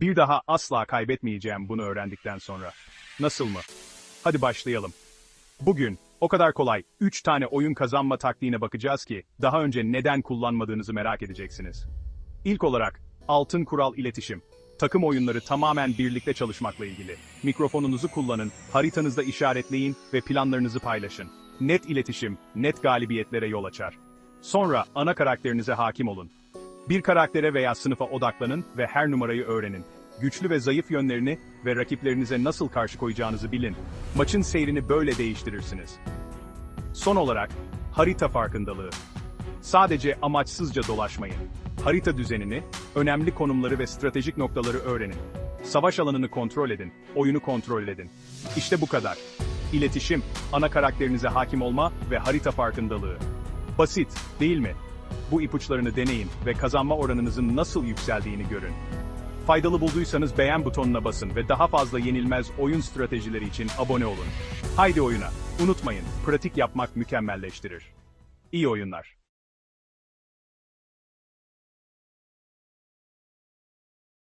Bir daha asla kaybetmeyeceğim bunu öğrendikten sonra. Nasıl mı? Hadi başlayalım. Bugün o kadar kolay 3 tane oyun kazanma taktiğine bakacağız ki daha önce neden kullanmadığınızı merak edeceksiniz. İlk olarak altın kural iletişim. Takım oyunları tamamen birlikte çalışmakla ilgili. Mikrofonunuzu kullanın, haritanızda işaretleyin ve planlarınızı paylaşın. Net iletişim, net galibiyetlere yol açar. Sonra ana karakterinize hakim olun. Bir karaktere veya sınıfa odaklanın ve her numarayı öğrenin. Güçlü ve zayıf yönlerini ve rakiplerinize nasıl karşı koyacağınızı bilin. Maçın seyrini böyle değiştirirsiniz. Son olarak, harita farkındalığı. Sadece amaçsızca dolaşmayın. Harita düzenini, önemli konumları ve stratejik noktaları öğrenin. Savaş alanını kontrol edin, oyunu kontrol edin. İşte bu kadar. İletişim, ana karakterinize hakim olma ve harita farkındalığı. Basit, değil mi? Bu ipuçlarını deneyin ve kazanma oranınızın nasıl yükseldiğini görün. Faydalı bulduysanız beğen butonuna basın ve daha fazla yenilmez oyun stratejileri için abone olun. Haydi oyuna. Unutmayın, pratik yapmak mükemmelleştirir. İyi oyunlar.